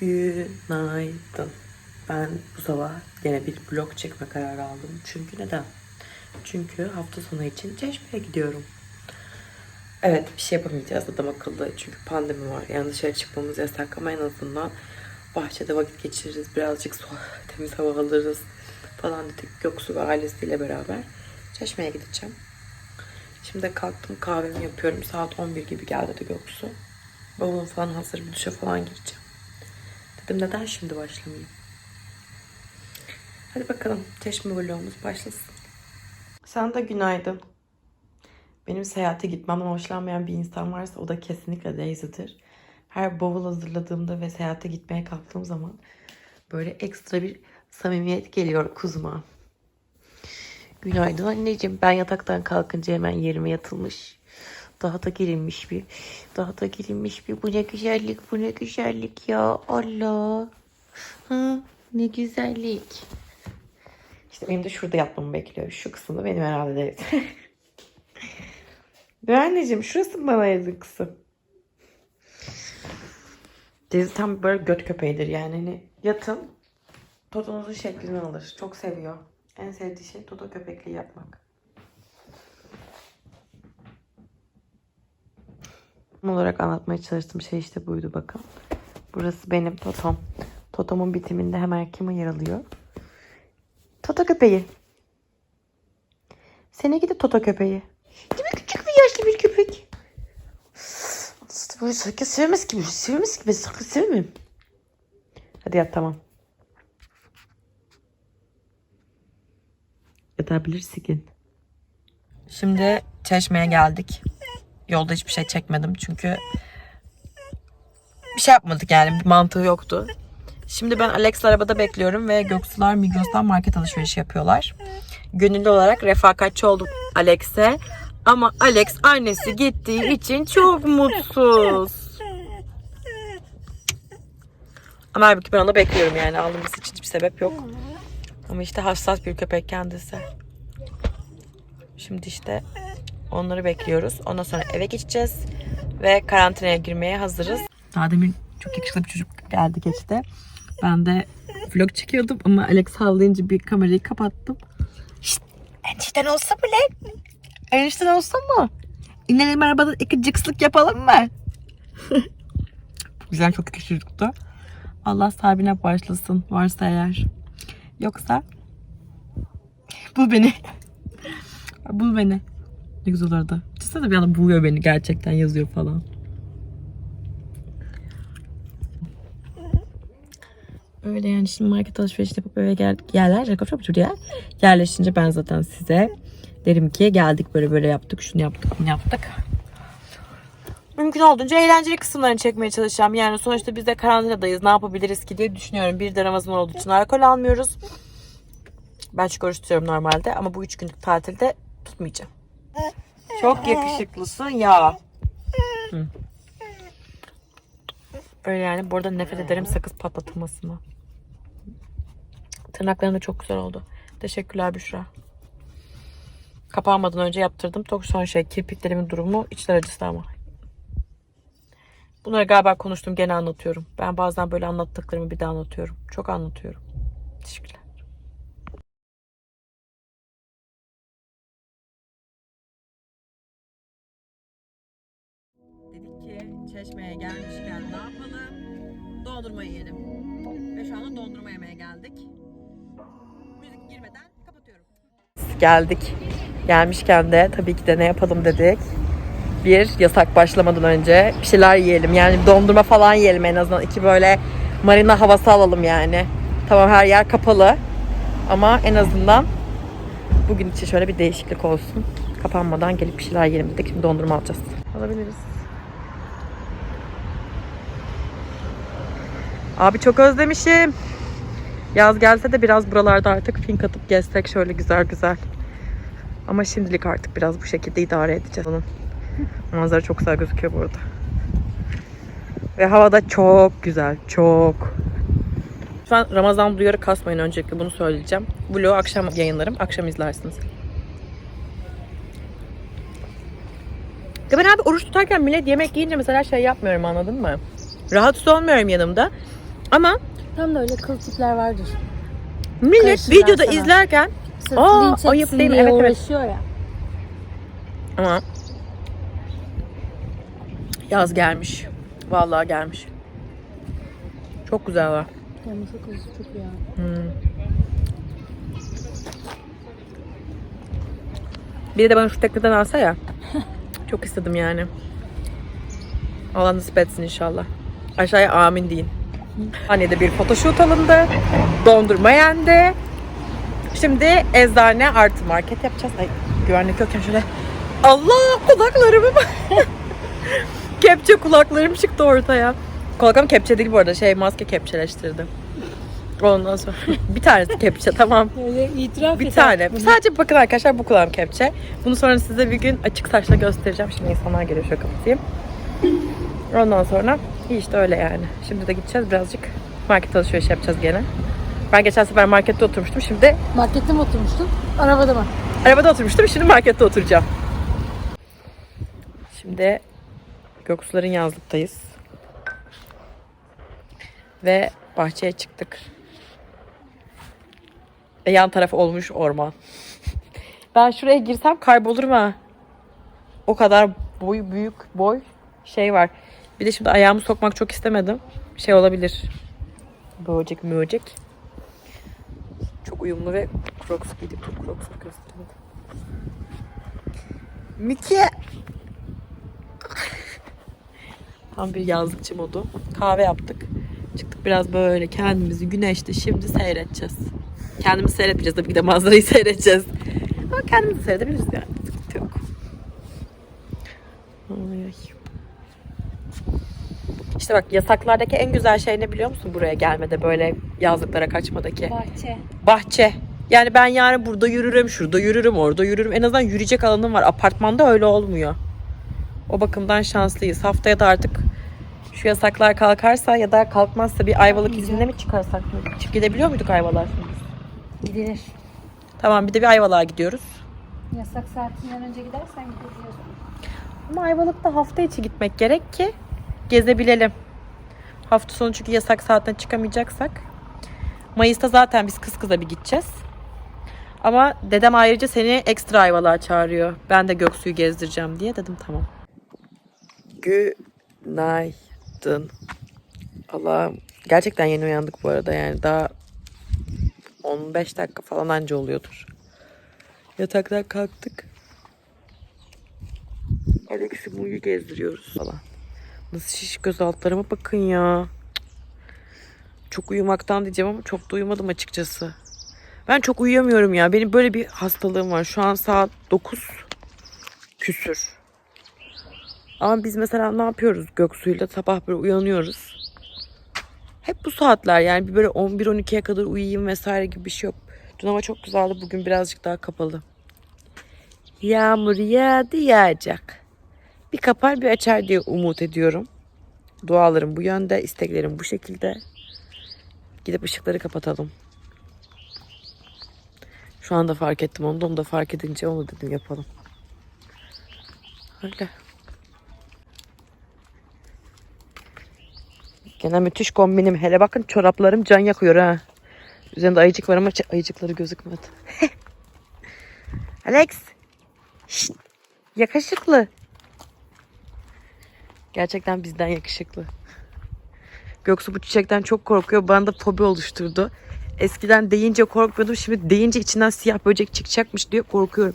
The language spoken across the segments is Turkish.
Günaydın. Ben bu sabah yine bir vlog çekme kararı aldım. Çünkü neden? Çünkü hafta sonu için Çeşme'ye gidiyorum. Evet bir şey yapamayacağız adam akıllı. Çünkü pandemi var. Yani dışarı çıkmamız yasak ama en azından bahçede vakit geçiririz. Birazcık su, temiz hava alırız falan dedik. Göksu ve ailesiyle beraber Çeşme'ye gideceğim. Şimdi kalktım kahvemi yapıyorum. Saat 11 gibi geldi de Göksu. Bavulum falan hazır bir duşa falan gireceğim. Dedim neden şimdi başlamayayım? Hadi bakalım çeşme vlogumuz başlasın. Sana da günaydın. Benim seyahate gitmemden hoşlanmayan bir insan varsa o da kesinlikle Daisy'dir. Her bavul hazırladığımda ve seyahate gitmeye kalktığım zaman böyle ekstra bir samimiyet geliyor kuzuma. Günaydın anneciğim. Ben yataktan kalkınca hemen yerime yatılmış. Daha da gelinmiş bir. Daha da gelinmiş bir. Bu ne güzellik, bu ne güzellik ya. Allah. Ha, ne güzellik. İşte benim de şurada yatmamı bekliyor. Şu kısımda benim herhalde değil. Ve anneciğim şurası bana yazık kısım. Deniz tam böyle göt köpeğidir yani. Hani yatın Toto'nuzun şeklini alır. Çok seviyor. En sevdiği şey Toto köpekliği yapmak. Tam olarak anlatmaya çalıştığım şey işte buydu bakın. Burası benim Totom. Totom'un bitiminde hemen kim yer alıyor? Toto köpeği. Seni gidi Toto köpeği. Değil mi küçük bir yaşlı bir köpek? Böyle sakın sevmez gibi. Sevmez gibi. Sakın sevmem. Hadi yat tamam. Yatabilirsin. Şimdi Çeşme'ye geldik. Yolda hiçbir şey çekmedim çünkü bir şey yapmadık yani bir mantığı yoktu. Şimdi ben Alex'le arabada bekliyorum ve Göksular Migros'tan market alışverişi yapıyorlar. Gönüllü olarak refakatçi oldum Alex'e. Ama Alex annesi gittiği için çok mutsuz. Ama halbuki ben onu bekliyorum yani alınması için hiçbir sebep yok. Ama işte hassas bir köpek kendisi. Şimdi işte onları bekliyoruz. Ondan sonra eve geçeceğiz. Ve karantinaya girmeye hazırız. Daha demin çok yakışıklı bir çocuk geldi geçti. Ben de vlog çekiyordum ama Alex havlayınca bir kamerayı kapattım. Şşt, enişten olsa mı lan? Enişten olsa mı? İnelim arabadan iki cıkslık yapalım mı? Güzel çok yakışıklı. Allah sahibine başlasın varsa eğer. Yoksa bul beni. bul beni. Ne güzel olurdu. Düşünsene bir adam buluyor beni gerçekten yazıyor falan. Öyle yani şimdi market alışverişi yapıp eve gel yerler ya. Yerleşince ben zaten size derim ki geldik böyle böyle yaptık şunu yaptık bunu yaptık. Mümkün olduğunca eğlenceli kısımlarını çekmeye çalışacağım. Yani sonuçta biz de karantinadayız. Ne yapabiliriz ki diye düşünüyorum. Bir de Ramazan olduğu için alkol almıyoruz. Ben çünkü normalde. Ama bu üç günlük tatilde tutmayacağım. Çok yakışıklısın ya. Hı. Öyle yani. Bu arada nefret ederim sakız patlatılmasına. Tırnaklarım da çok güzel oldu. Teşekkürler Büşra. Kapanmadan önce yaptırdım. Çok son şey kirpiklerimin durumu içler acısı ama. Bunları galiba konuştum gene anlatıyorum. Ben bazen böyle anlattıklarımı bir daha anlatıyorum. Çok anlatıyorum. Teşekkürler. Çeşme'ye gelmişken ne yapalım? Dondurma yiyelim. Ve şu anda dondurma yemeye geldik. Müzik girmeden kapatıyorum. Geldik. Gelmişken de tabii ki de ne yapalım dedik. Bir yasak başlamadan önce bir şeyler yiyelim. Yani dondurma falan yiyelim en azından. iki böyle marina havası alalım yani. Tamam her yer kapalı. Ama en azından bugün için şöyle bir değişiklik olsun. Kapanmadan gelip bir şeyler yiyelim dedik. Şimdi dondurma alacağız. Alabiliriz. Abi çok özlemişim. Yaz gelse de biraz buralarda artık fink atıp gezsek şöyle güzel güzel. Ama şimdilik artık biraz bu şekilde idare edeceğiz onun. Manzara çok güzel gözüküyor burada. Ve havada çok güzel, çok. Lütfen Ramazan duyarı kasmayın öncelikle bunu söyleyeceğim. Vlogu akşam yayınlarım, akşam izlersiniz. Ya ben abi oruç tutarken millet yemek yiyince mesela şey yapmıyorum anladın mı? Rahatsız olmuyorum yanımda. Ama Tam da öyle kıl tipler vardır. millet Karışırlar videoda sana. izlerken Sırf Aa, linç ayıp etsin değil mi? diye Evet, evet. uğraşıyor ya. ama yaz gelmiş. Vallahi gelmiş. Çok güzel var. Yani çok hızlı çok ya. Biri de bana şu tekneden alsa ya. Çok istedim yani. Allah nasip etsin inşallah. Aşağıya amin deyin. Annede bir photoshoot alındı. Dondurma yendi. Şimdi eczane artı market yapacağız. Ay güvenlik yokken şöyle. Allah kulaklarımı kepçe kulaklarım çıktı ortaya. Kulaklarım kepçe değil bu arada. Şey maske kepçeleştirdim. Ondan sonra bir tanesi kepçe tamam. Öyle itiraf Bir tane. bunu. Sadece bakın arkadaşlar bu kulağım kepçe. Bunu sonra size bir gün açık saçla göstereceğim. Şimdi insanlar geliyor kapatayım. Ondan sonra işte öyle yani. Şimdi de gideceğiz birazcık market alışveriş yapacağız gene. Ben geçen sefer markette oturmuştum. Şimdi Markette mi oturmuştun? Arabada mı? arabada oturmuştum. Şimdi markette oturacağım. Şimdi Göksuların yazlıktayız. Ve bahçeye çıktık. E, yan taraf olmuş orman. Ben şuraya girsem kaybolurum ha. O kadar boy büyük boy şey var. Bir de şimdi ayağımı sokmak çok istemedim. Şey olabilir. Böcek möcek. Çok uyumlu ve Crocs giydik. Dur Crocs'u gösteremedim. Miki. Tam bir yazlıkçı modu. Kahve yaptık. Çıktık biraz böyle kendimizi güneşte şimdi seyredeceğiz. Kendimizi seyretmeyeceğiz tabii ki de manzarayı seyredeceğiz. Ama kendimizi seyredebiliriz yani. Sıkıntı yok. Ay, ay. İşte bak yasaklardaki en güzel şey ne biliyor musun buraya gelmede böyle yazlıklara kaçmadaki? Bahçe. Bahçe. Yani ben yarın burada yürürüm, şurada yürürüm, orada yürürüm. En azından yürüyecek alanım var. Apartmanda öyle olmuyor. O bakımdan şanslıyız. Haftaya da artık şu yasaklar kalkarsa ya da kalkmazsa bir ayvalık iznine mi çıkarsak? Çık gidebiliyor muyduk ayvalar? Gidilir. Tamam bir de bir ayvalığa gidiyoruz. Yasak saatinden önce gidersen gidiyorsun. Ama ayvalıkta hafta içi gitmek gerek ki gezebilelim. Hafta sonu çünkü yasak saatten çıkamayacaksak. Mayıs'ta zaten biz kız kıza bir gideceğiz. Ama dedem ayrıca seni ekstra ayvalığa çağırıyor. Ben de Göksu'yu gezdireceğim diye dedim tamam. Günaydın. Allah'ım gerçekten yeni uyandık bu arada yani daha 15 dakika falan anca oluyordur. Yataktan kalktık. Alex'i Mu'yu gezdiriyoruz falan. Nasıl şiş göz altlarıma bakın ya. Çok uyumaktan diyeceğim ama çok da uyumadım açıkçası. Ben çok uyuyamıyorum ya. Benim böyle bir hastalığım var. Şu an saat 9 küsür. Ama biz mesela ne yapıyoruz Göksu'yla? Sabah böyle uyanıyoruz. Hep bu saatler yani bir böyle 11-12'ye kadar uyuyayım vesaire gibi bir şey yok. Dün hava çok güzeldi. Bugün birazcık daha kapalı. Yağmur yağdı yağacak. Bir kapar bir açar diye umut ediyorum. Dualarım bu yönde, isteklerim bu şekilde. Gidip ışıkları kapatalım. Şu anda fark ettim onu da onu da fark edince onu dedim yapalım. Öyle. Gene müthiş kombinim. Hele bakın çoraplarım can yakıyor ha. Üzerinde ayıcık var ama ayıcıkları gözükmedi. Alex. Şşt. Yakışıklı. Gerçekten bizden yakışıklı. Göksu bu çiçekten çok korkuyor. Bana da fobi oluşturdu. Eskiden deyince korkmuyordum. Şimdi deyince içinden siyah böcek çıkacakmış diye korkuyorum.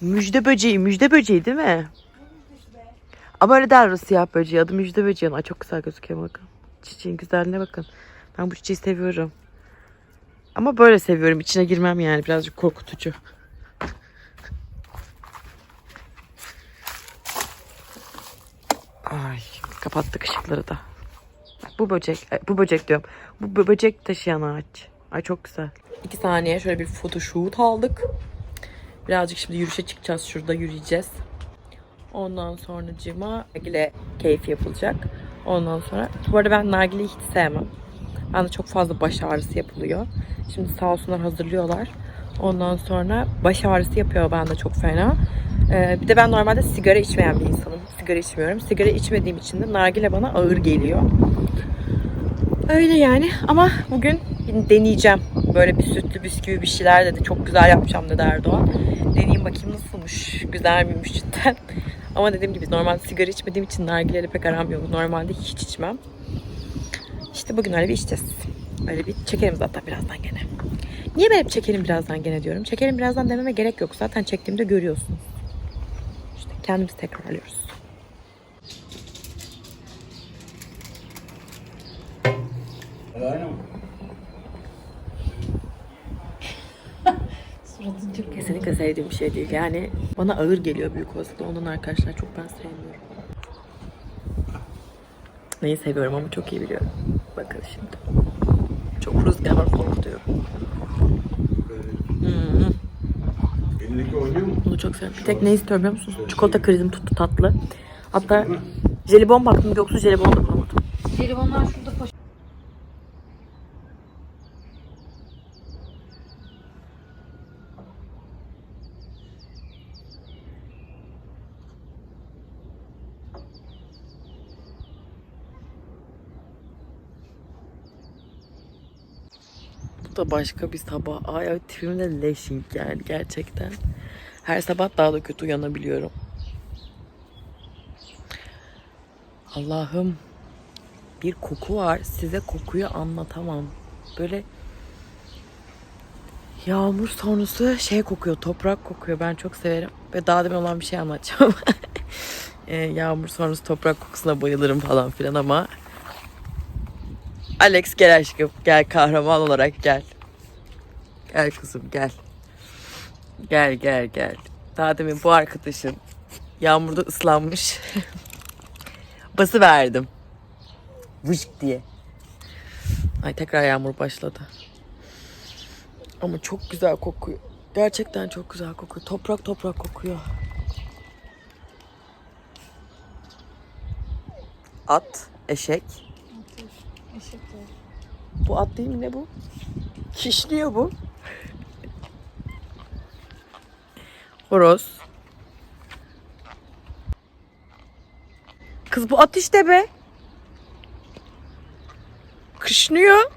Müjde böceği. Müjde böceği değil mi? Ama öyle der o siyah böceği. Adı müjde böceği. Ay çok güzel gözüküyor bakın. Çiçeğin güzelliğine bakın. Ben bu çiçeği seviyorum. Ama böyle seviyorum. İçine girmem yani. Birazcık korkutucu. Ay kapattık ışıkları da. Bu böcek, bu böcek diyorum. Bu bö- böcek taşıyan ağaç. Ay çok güzel. İki saniye şöyle bir photoshoot aldık. Birazcık şimdi yürüyüşe çıkacağız. Şurada yürüyeceğiz. Ondan sonra cima nargile keyfi yapılacak. Ondan sonra bu arada ben nargileyi hiç sevmem. Ben de çok fazla baş ağrısı yapılıyor. Şimdi sağ olsunlar hazırlıyorlar. Ondan sonra baş ağrısı yapıyor bende çok fena. Ee, bir de ben normalde sigara içmeyen bir insanım. Sigara içmiyorum. Sigara içmediğim için de nargile bana ağır geliyor. Öyle yani ama bugün deneyeceğim. Böyle bir sütlü bisküvi bir şeyler dedi. Çok güzel yapacağım dedi Erdoğan. Deneyeyim bakayım nasılmış. Güzel miymiş cidden. Ama dediğim gibi normalde sigara içmediğim için nargileyle pek aram yok. Normalde hiç içmem. İşte bugün öyle bir içeceğiz. Öyle bir çekelim zaten birazdan gene. Niye ben hep çekelim birazdan gene diyorum. Çekelim birazdan dememe gerek yok. Zaten çektiğimde görüyorsunuz. Kendimiz tekrarlıyoruz. Suratın çok Kesinlikle sevdiğim bir şey değil. Yani bana ağır geliyor büyük olasılıkla. Ondan arkadaşlar çok ben sevmiyorum. Neyi seviyorum ama çok iyi biliyorum. Bakın şimdi. Çok rüzgar var korkutuyor. Hmm. Bunu çok seviyorum. Bir tek ne istiyorum biliyor musunuz? Çikolata krizim tuttu tatlı. Hatta jelibon baktım yoksa jelibon da bulamadım. Jelibonlar şurada Da başka bir sabah. Ay ay tipimde leşink yani gerçekten. Her sabah daha da kötü uyanabiliyorum. Allah'ım bir koku var. Size kokuyu anlatamam. Böyle yağmur sonrası şey kokuyor, toprak kokuyor. Ben çok severim. Ve daha demin olan bir şey anlatacağım. Ee, yağmur sonrası toprak kokusuna bayılırım falan filan ama Alex gel aşkım. Gel kahraman olarak gel. Gel kızım gel. Gel gel gel. Daha demin bu arkadaşın yağmurda ıslanmış. Bası verdim. Vışk diye. Ay tekrar yağmur başladı. Ama çok güzel kokuyor. Gerçekten çok güzel kokuyor. Toprak toprak kokuyor. At, eşek. Eşekler. Bu at değil mi ne bu? Kişniyor bu. Horoz. Kız bu at işte be. Kışnıyor.